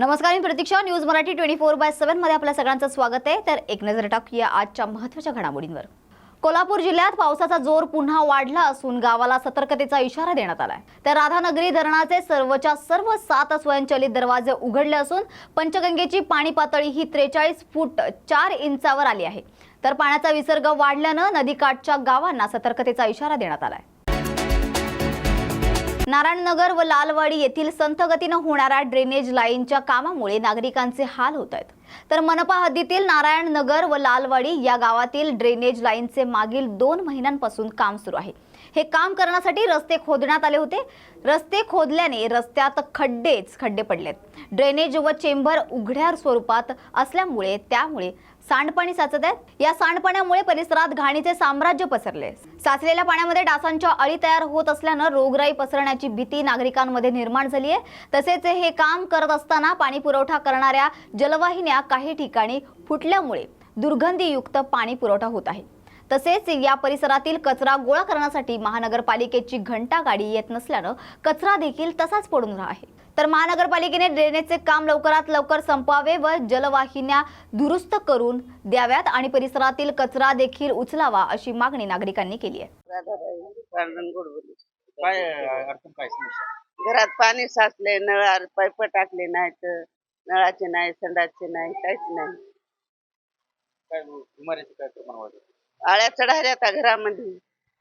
नमस्कार मी Pratiksha. News Marathi twenty four by सेव्हनमध्ये आपल्या सगळ्यांचं स्वागत आहे. तर एक नजर टाकूया आजच्या महत्त्वाच्या घडामोडींवर. कोल्हापूर जिल्ह्यात पावसाचा जोर पुन्हा वाढला असून गावाला सतर्कतेचा इशारा देण्यात आलाय. तर राधानगरी धरणाचे सर्वच्या सर्व सात स्वयंचलित दरवाजे उघडले असून पंचगंगेची पाणी पातळी ही त्रेचाळीस फूट चार इंचावर आली आहे. तर पाण्याचा विसर्ग वाढल्यानं नदीकाठच्या गावांना सतर्कतेचा इशारा देण्यात आलाय. नारायणनगर व लालवाडी येथील संथगतीनं होणाऱ्या ड्रेनेज लाईनच्या कामामुळे नागरिकांचे हाल होत आहेत. तर मनपा हद्दीतील नारायणनगर व लालवाडी या गावातील ड्रेनेज लाईनचे मागील दोन महिन्यांपासून काम सुरू आहे. हे काम करण्यासाठी रस्ते खोदण्यात आले होते. रस्ते खोदल्याने रस्त्यात खड्डेच खड्डे पडलेत. ड्रेनेज व चेंबर उघड्या स्वरूपात असल्यामुळे त्यामुळे सांडपाणी साचत आहेत या सांडपाण्यामुळे परिसरात घाणीचे साम्राज्य पसरले. साचलेल्या पाण्यामध्ये डासांच्या अळी तयार होत असल्यानं रोगराई पसरण्याची भीती नागरिकांमध्ये निर्माण झाली आहे तसेच हे काम करत असताना पाणी पुरवठा करणाऱ्या जलवाहिन्या काही ठिकाणी फुटल्यामुळे दुर्गंधीयुक्त पाणी पुरवठा होत आहे. तसेच या परिसरातील कचरा गोळा करण्यासाठी महानगरपालिकेची घंटा गाडी येत नसल्यानं कचरा देखील तसाच पडून राहा आहे. तर महानगरपालिकेने ड्रेनेजचे काम लवकरात लवकर संपवावे व जलवाहिन्या दुरुस्त करून द्याव्यात आणि परिसरातील कचरा देखील उचलावा अशी मागणी नागरिकांनी केली आहे. घरात पाणी साचले नळात पाईप टाकले नाहीत नळाचे नाही संडासचे नाही काहीच नाही. आळ्या चढायला आता घरामध्ये.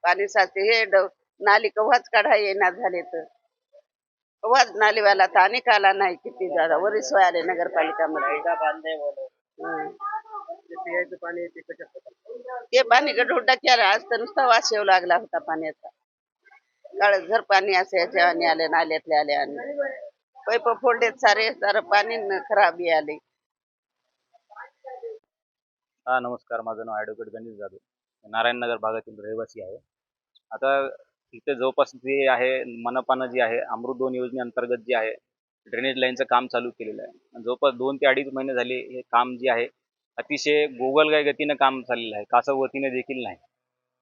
पाणी साचते. हे ड- नाली कव्हाच काढा येणार झाले तर कव्हाच नालीवाला तर अनेक आला नाही किती झाला. वरीस आले नगरपालिकामध्ये. पियाचं पाणी ते पाणी केला. आज तर नुसता वास येऊ लागला होता पाण्याचा. काळ झर पाणी असायचे आणि आले नाल्यातले आले आणि. पैप फोडलेत सारे. सारं पाणी न खराब आले. हा नमस्कार. माझं नाव ॲडव्होकेट गणेश जाधव. नारायणनगर भागातील रहिवासी आहे. आता इथे जवळपास जे आहे मनपानं जी आहे अमृत दोन योजनेअंतर्गत जे आहे ड्रेनेज लाईनचं काम चालू केलेलं आहे. आणि जवळपास दोन ते अडीच महिने झाले हे काम जे आहे अतिशय गोगलगाय गतीनं काम चाललेलं आहे. कासवतीने देखील नाही.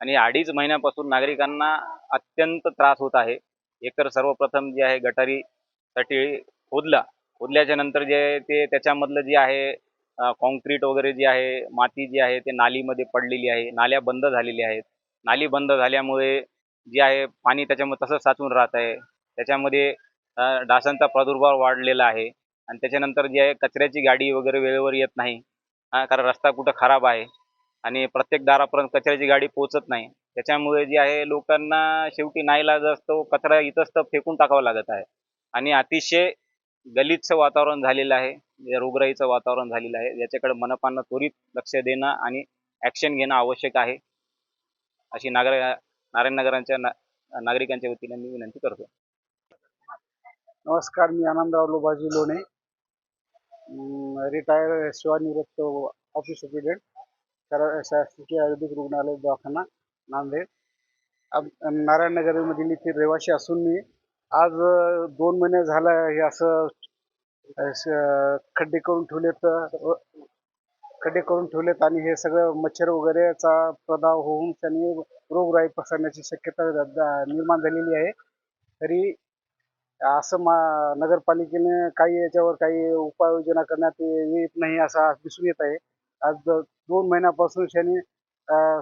आणि अडीच महिन्यापासून नागरिकांना अत्यंत त्रास होत आहे. एकतर सर्वप्रथम जे आहे गटारीसाठी खोदला. खोदल्याच्या नंतर जे ते त्याच्यामधलं जे आहे कॉन्क्रीट वगैरे जे आहे माती जी आहे ते नालीमध्ये पडलेली आहे. नाल्या बंद झालेल्या आहेत. नाली बंद झाल्यामुळे जे आहे पाणी त्याच्यामध्ये तसंच साचून राहत आहे. त्याच्यामध्ये डासांचा प्रादुर्भाव वाढलेला आहे. आणि त्याच्यानंतर जे आहे कचऱ्याची गाडी वगैरे वेळेवर येत नाही. हा, कारण रस्ता कुठं खराब आहे. आणि प्रत्येक दारापर्यंत कचऱ्याची गाडी पोचत नाही. त्याच्यामुळे जे आहे लोकांना शेवटी नाईलाज असतो कचरा इथंच तर फेकून टाकावा लागत आहे. आणि अतिशय गलितचं वातावरण झालेलं आहे म्हणजे या रोगराईचं वातावरण झालेलं आहे. याच्याकडे मनपानं त्वरित लक्ष देणं आणि ॲक्शन घेणं आवश्यक आहे. अशी नागर नारायणनगरांच्या ना नागरिकांच्या वतीने मी विनंती करतो. नमस्कार मी आनंदराव लोबाजी लोणे. रिटायर सेवानिवृत्त ऑफिस सुप्रिटेंडेंट शासकीय आयुर्वेदिक रुग्णालय दवाखाना नांदेड. नारायण नारायणनगरमधील इथे रहिवासी असून मी आज दोन महिने झालं हे असं खड्डे करून ठेवलेत खड्डे करून ठेवलेत आणि हे सगळं मच्छर वगैरेचा प्रदाव होऊन त्यांनी रोगराई पसरण्याची शक्यता निर्माण झालेली आहे. तरी असं मा नगरपालिकेने काही याच्यावर काही उपाययोजना करण्यात येत नाही असं आज दिसून येत आहे. आज दोन महिन्यापासून त्यांनी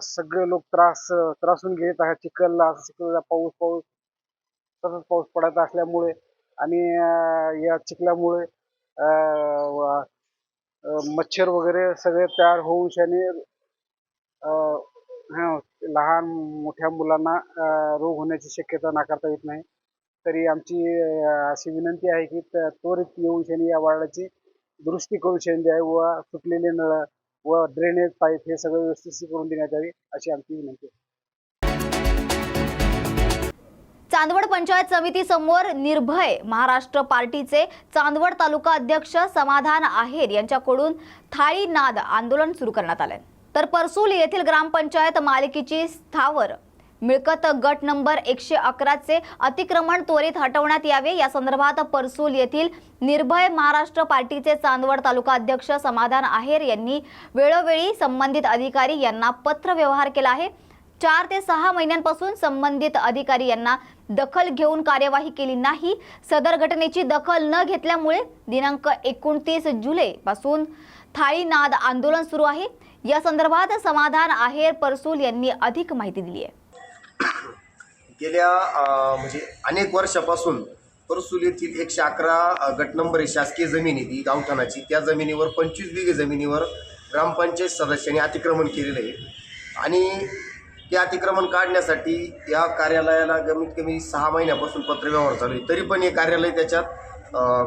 सगळे लोक त्रास त्रासून घेत आहे चिखलला चिखलला पाऊस पाऊस सतत पाऊस पडत असल्यामुळे आणि या चिखल्यामुळे मच्छर वगैरे सगळे तयार होऊन शाने लहान मोठ्या मुलांना रोग होण्याची शक्यता नाकारता येत नाही. तरी आमची अशी विनंती आहे की त्वरित येऊन शनी या वार्डाची दुरुस्ती करून शनी आहे व सुटलेले नळ व ड्रेनेज पाईप हे सगळं व्यवस्थित करून देण्यात यावी अशी आमची विनंती आहे. चांदवड पंचायत समिती समोर निर्भय महाराष्ट्र पार्टीचे चांदवड तालुका अध्यक्ष समाधान आहेर यांच्याकडून थाळी नाद आंदोलन सुरू करण्यात आले तर परसूल येथील ग्रामपंचायत मालकीची स्थावर मिळकत गट नंबर एकशे अकराचे अतिक्रमण त्वरित हटवण्यात यावे. या संदर्भात परसूल येथील निर्भय महाराष्ट्र पार्टीचे चांदवड तालुका अध्यक्ष समाधान आहेर यांनी वेळोवेळी संबंधित अधिकारी यांना पत्र व्यवहार केला आहे. चार ते सहा महिन्यांपासून संबंधित अधिकारी यांना दखल घेऊन कार्यवाही केली नाही. सदर घटनेची दखल न घेतल्यामुळे दिनांक एकोणतीस जुलै पासून थाळीनाद आंदोलन सुरू आहे. या संदर्भात समाधान आहेर परसूल यांनी अधिक माहिती दिली आहे. गेल्या म्हणजे अनेक वर्षापासून परसूल येथील एकशे अकरा गट नंबर आहे शासकीय जमीन ती गावठाणाची. त्या जमिनीवर पंचवीस बिघे जमिनीवर ग्रामपंचायत सदस्यांनी अतिक्रमण केलेलं आहे. आणि ते अतिक्रमण काढण्यासाठी या कार्यालयाला कमीत कमी सहा महिन्यापासून पत्रव्यवहार चालू आहे. तरी पण हे कार्यालय त्याच्यात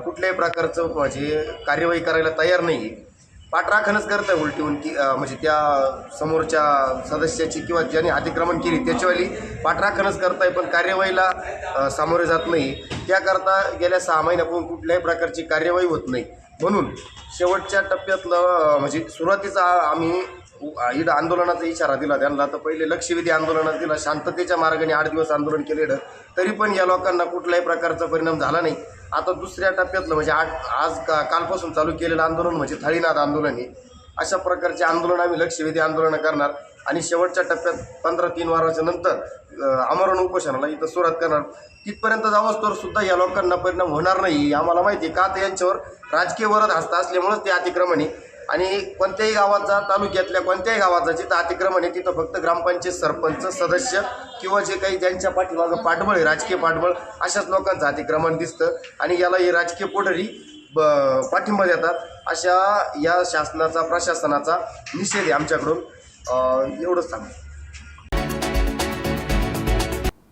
कुठल्याही प्रकारचं म्हणजे कार्यवाही करायला तयार नाही आहे. पाठराखणच करत आहे उलटीहून की म्हणजे त्या समोरच्या सदस्याची किंवा ज्याने अतिक्रमण केली त्याच्यावाली पाठराखणच करताय पण कार्यवाहीला सामोरे जात नाही. त्याकरता गेल्या सहा महिन्यापासून कुठल्याही प्रकारची कार्यवाही होत नाही. म्हणून शेवटच्या टप्प्यातलं म्हणजे सुरुवातीचा आम्ही उ- आंदोलनाचा इशारा दिला त्यांना. तर पहिले लक्षवेधी आंदोलनात दिला. शांततेच्या मार्गाने आठ दिवस आंदोलन केलेलं तरी पण या लोकांना कुठल्याही प्रकारचा परिणाम झाला नाही. आता दुसऱ्या टप्प्यातलं म्हणजे आठ आज का कालपासून चालू केलेलं आंदोलन म्हणजे थाळीनाथ आंदोलन आहे अशा प्रकारचे आंदोलन आम्ही लक्षवेधी आंदोलनं करणार. आणि शेवटच्या टप्प्यात पंधरा तीन वाराच्या नंतर आमरण उपोषणाला इथं सुरुवात करणार. तिथपर्यंत जावंच तर सुद्धा या लोकांना परिणाम होणार नाही आम्हाला माहिती आहे. का तर यांच्यावर राजकीय वरद हस्त असल्यामुळेच ते अतिक्रमण आहे. आणि कोणत्याही गावाचा तालुक्यातल्या कोणत्याही गावाचा जिथं अतिक्रमण आहे तिथं फक्त ग्रामपंचायत सरपंच सदस्य किंवा जे काही ज्यांच्या पाठीमागं पाठबळ आहे राजकीय पाठबळ अशाच लोकांचं अतिक्रमण दिसतं. आणि याला हे राजकीय पोटरी ब पाठिंबा देतात. अशा या शासनाचा प्रशासनाचा निषेध आहे आमच्याकडून. एवढंच सांगतो.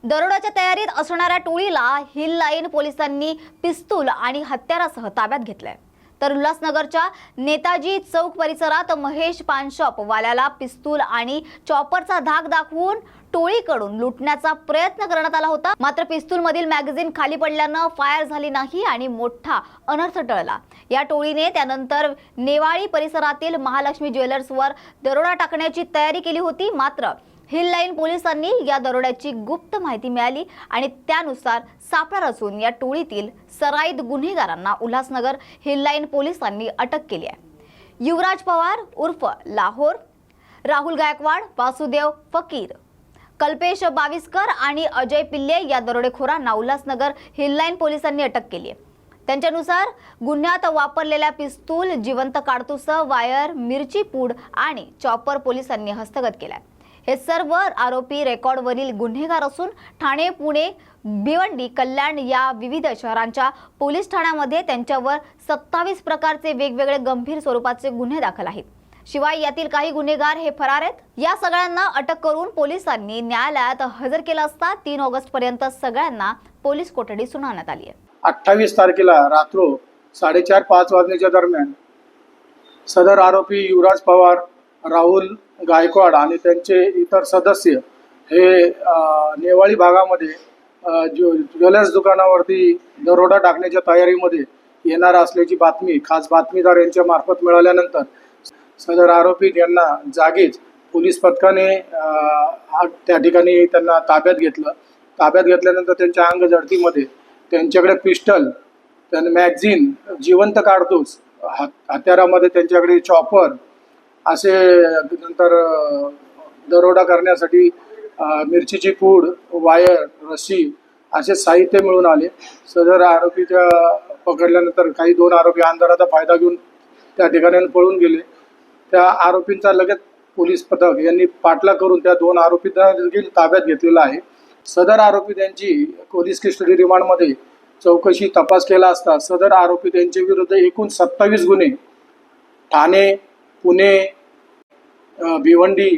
दरोड्याच्या तयारीत असणाऱ्या टोळीला हिल लाईन पोलिसांनी पिस्तूल आणि हत्यारासह ताब्यात घेतलंय. तर उल्हासनगरच्या नेताजी चौक परिसरात महेश पानशॉप वाल्याला पिस्तूल आणि चॉपरचा धाक दाखवून टोळीकडून लुटण्याचा प्रयत्न करण्यात आला होता. मात्र पिस्तूल मधील मॅगझिन खाली पडल्यानं फायर झाली नाही आणि मोठा अनर्थ टळला. या टोळीने त्यानंतर नेवाळी परिसरातील महालक्ष्मी ज्वेलर्सवर दरोडा टाकण्याची तयारी केली होती. मात्र हिल लाईन पोलिसांनी या दरोड्याची गुप्त माहिती मिळाली आणि त्यानुसार सापळा रचून या टोळीतील सराईत गुन्हेगारांना उल्हासनगर हिल लाईन पोलिसांनी अटक केली आहे. युवराज पवार उर्फ लाहोर राहुल गायकवाड वासुदेव फकीर कल्पेश बाविस्कर आणि अजय पिल्ले या दरोडेखोरांना उल्हासनगर हिललाईन पोलिसांनी अटक केली आहे. त्यांच्यानुसार गुन्ह्यात वापरलेल्या पिस्तूल जिवंत काडतुसं वायर मिरची पूड आणि चॉपर पोलिसांनी हस्तगत केलाय. हे सर्व आरोपी रेकॉर्डवरील गुन्हेगार असून ठाणे पुणे भिवंडी कल्याण या विविध शहरांच्या पोलीस ठाण्यामध्ये त्यांच्यावर सत्तावीस प्रकारचे वेगवेगळे गंभीर स्वरूपाचे गुन्हे दाखल आहेत. शिवाय यातील काही गुन्हेगार हे फरार आहेत. या सगळ्यांना अटक करून पोलिसांनी न्यायालयात हजर केलं असता तीन ऑगस्ट पर्यंत सगळ्यांना पोलीस कोठडी सुनावण्यात आली आहे. अठ्ठावीस तारखेला रात्र साडेचार पाच वाजण्याच्या दरम्यान सदर आरोपी युवराज पवार राहुल गायकवाड आणि त्यांचे इतर सदस्य हे नेवाळी भागामध्ये ज्व ज्वेलर्स दुकानावरती दरोडा टाकण्याच्या तयारीमध्ये येणार असल्याची बातमी खास बातमीदार यांच्या मार्फत मिळाल्यानंतर सदर आरोपी यांना जागीच पोलीस पथकाने त्या ठिकाणी त्यांना ताब्यात घेतलं. ताब्यात घेतल्यानंतर त्यांच्या अंग जडतीमध्ये त्यांच्याकडे पिस्टल त्यांना मॅगझिन जिवंत काढतोच हत्यारामध्ये त्यांच्याकडे चॉपर असे नंतर दरोडा करण्यासाठी मिरचीची पूड वायर रस्सी असे साहित्य मिळून आले. सदर आरोपीच्या पकडल्यानंतर काही दोन आरोपी अंधाराचा फायदा घेऊन त्या ठिकाणी पळून गेले. त्या आरोपींचा लगेच पोलीस पथक यांनी पाठला करून त्या दोन आरोपींना देखील ताब्यात घेतलेला आहे. सदर आरोपी त्यांची पोलीस कस्टडी रिमांडमध्ये चौकशी तपास केला असता सदर आरोपी त्यांच्या विरुद्ध एकूण सत्तावीस गुन्हे ठाणे पुणे भिवंडी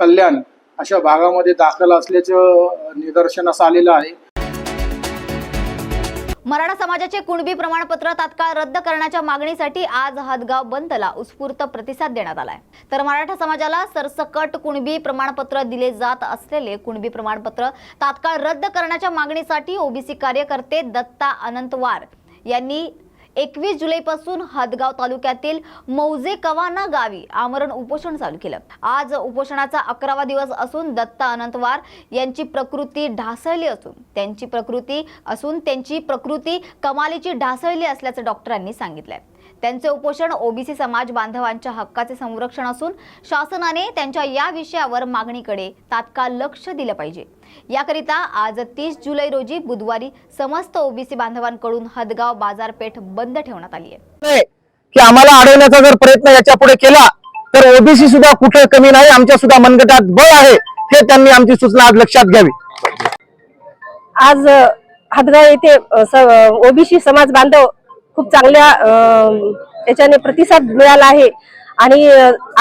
कल्याण अशा भागामध्ये दाखल असल्याचं निदर्शनास आलेलं आहे. मराठा समाजाचे कुणबी प्रमाणपत्र तात्काळ रद्द करण्याच्या मागणीसाठी आज हदगाव बंदला उत्स्फूर्त प्रतिसाद देण्यात आलाय. तर मराठा समाजाला सरसकट कुणबी प्रमाणपत्र दिले जात असलेले कुणबी प्रमाणपत्र तात्काळ रद्द करण्याच्या मागणीसाठी ओबीसी कार्यकर्ते दत्ता अनंतवार यांनी एकवीस जुलैपासून हदगाव तालुक्यातील मौजे कवाना गावी आमरण उपोषण चालू केलं. आज उपोषणाचा अकरावा दिवस असून दत्ता अनंतवार यांची प्रकृती ढासळली असून त्यांची प्रकृती असून त्यांची प्रकृती कमालीची ढासळली असल्याचं डॉक्टरांनी सांगितलंय. त्यांचे उपोषण ओबीसी समाज बांधवांच्या हक्काचे संरक्षण असून शासनाने त्यांच्या या विषयावर मागणीकडे तात्काळ लक्ष दिलं पाहिजे. याकरिता आज तीस जुलै रोजी बुधवारी समस्त ओबीसी बांधवांकडून हदगाव बाजारपेठ बंद ठेवण्यात आली आहे. की आम्हाला अडवण्याचा जर प्रयत्न याच्यापुढे केला तर ओबीसी सुद्धा कुठे कमी नाही आमच्या सुद्धा मनगटात बळ आहे हे त्यांनी आमची सूचना आज लक्षात घ्यावी. आज हदगाव येथे ओबीसी समाज बांधव खूप चांगल्या याच्याने प्रतिसाद मिळाला आहे. आणि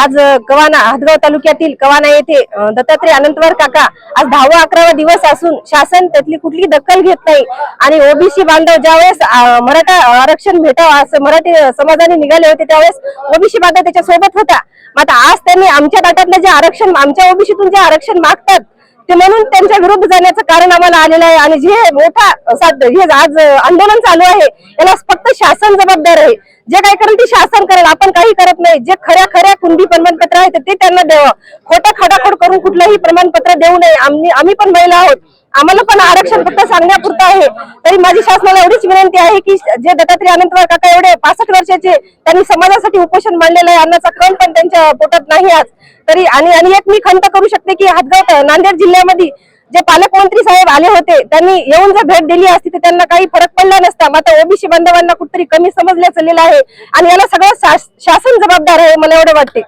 आज कवाना हदगाव तालुक्यातील कवाना येथे दत्तात्रय अनंतवार काका आज दहावा अकरावा दिवस असून शासन त्यातली कुठली दखल घेत नाही. आणि ओबीसी बांधव ज्यावेळेस मराठा आरक्षण भेटावं असं मराठी समाजाने निघाले होते त्यावेळेस ओबीसी बांधव त्याच्या सोबत होता. मग आज त्यांनी आमच्या गटातलं जे आरक्षण आमच्या ओबीसीतून जे आरक्षण मागतात ते म्हणून त्यांच्या विरुद्ध जाण्याचं कारण आम्हाला आलेलं आहे. आणि जे मोठा साध- हे आज आंदोलन चालू आहे याला फक्त शासन जबाबदार आहे. जे काय करेल ते शासन करेल. आपण काही करत नाही. जे खऱ्या खऱ्या कुंडी प्रमाणपत्र आहे ते त्यांना द्यावं. खोटं खडाखोड करून कुठलंही प्रमाणपत्र देऊ नये. आम्ही आम्ही पण महिला आहोत. आम्हाला पण आरक्षण फक्त सांगण्यापुरतं आहे. तरी माझी शासनाला एवढीच विनंती आहे की जे दत्तात्रय अनंतवार काका एवढे पासष्ट वर्षाचे त्यांनी समाजासाठी उपोषण मांडलेलं आहे. अन्नाचा कण पण त्यांच्या पोटात नाही आज. तरी आणि आणि एक मी खंत करू शकते की हातगाव नांदेड जिल्ह्यामध्ये जे पालकमंत्री साहेब आले होते त्यांनी येऊन जर भेट दिली असती तर त्यांना काही फरक पडला नसता. मात्र ओबीसी बांधवांना कुठतरी कमी समजल्या चाललेलं आहे. आणि याला सगळं शास- शासन जबाबदार आहे मला एवढे वाटते.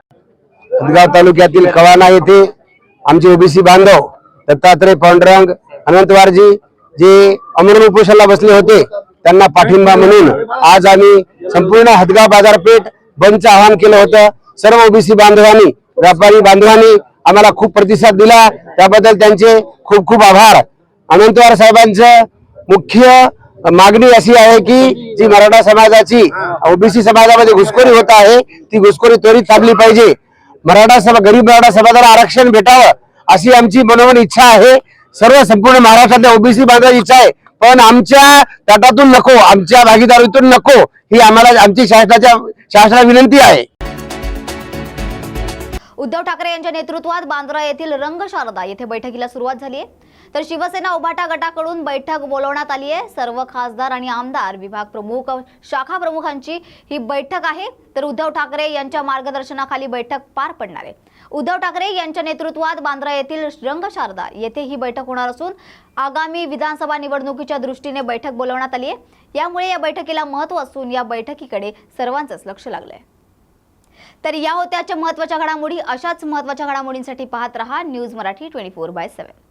हदगाव तालुक्यातील कवाना येथे आमचे ओबीसी बांधव दत्तात्रय पांडुरंग अनंतवारजी जे अमरण उपोषणाला बसले होते त्यांना पाठिंबा म्हणून आज आम्ही संपूर्ण हदगाव बाजारपेठ बंदचं आवाहन केलं होतं. सर्व ओबीसी बांधवांनी व्यापारी बांधवांनी आम्हाला खूप प्रतिसाद दिला. त्याबद्दल त्यांचे खूप खूप आभार. अनंतवार साहेबांचं मुख्य मागणी अशी आहे की जी मराठा समाजाची ओबीसी समाजामध्ये घुसखोरी होत आहे ती घुसखोरी त्वरित थांबली पाहिजे. मराठा सभा गरीब मराठा समाजाला आरक्षण भेटावं अशी आमची मनोमन इच्छा आहे. सर्व संपूर्ण महाराष्ट्रातल्या ओबीसी बांधवाची इच्छा आहे. पण आमच्या तटातून नको आमच्या भागीदारीतून नको. ही आम्हाला आमची शासनाच्या शासनाला विनंती आहे. उद्धव ठाकरे यांच्या नेतृत्वात बांद्रा येथील रंगशारदा येथे बैठकीला सुरुवात झाली आहे. तर शिवसेना उभाटा गटाकडून बैठक बोलवण्यात आली आहे. सर्व खासदार आणि आमदार विभाग प्रमुख शाखा प्रमुखांची ही बैठक आहे. तर उद्धव ठाकरे यांच्या मार्गदर्शनाखाली बैठक पार पडणार आहे. उद्धव ठाकरे यांच्या नेतृत्वात बांद्रा येथील रंगशारदा येथे ही बैठक होणार असून आगामी विधानसभा निवडणुकीच्या दृष्टीने बैठक बोलवण्यात आली आहे. यामुळे या बैठकीला महत्त्व असून या बैठकीकडे सर्वांचंच लक्ष लागलं आहे तर या होत्याच्या महत्त्वाच्या घडामोडी अशाच महत्त्वाच्या घडामोडींसाठी पाहत रहा news Marathi twenty four by seven.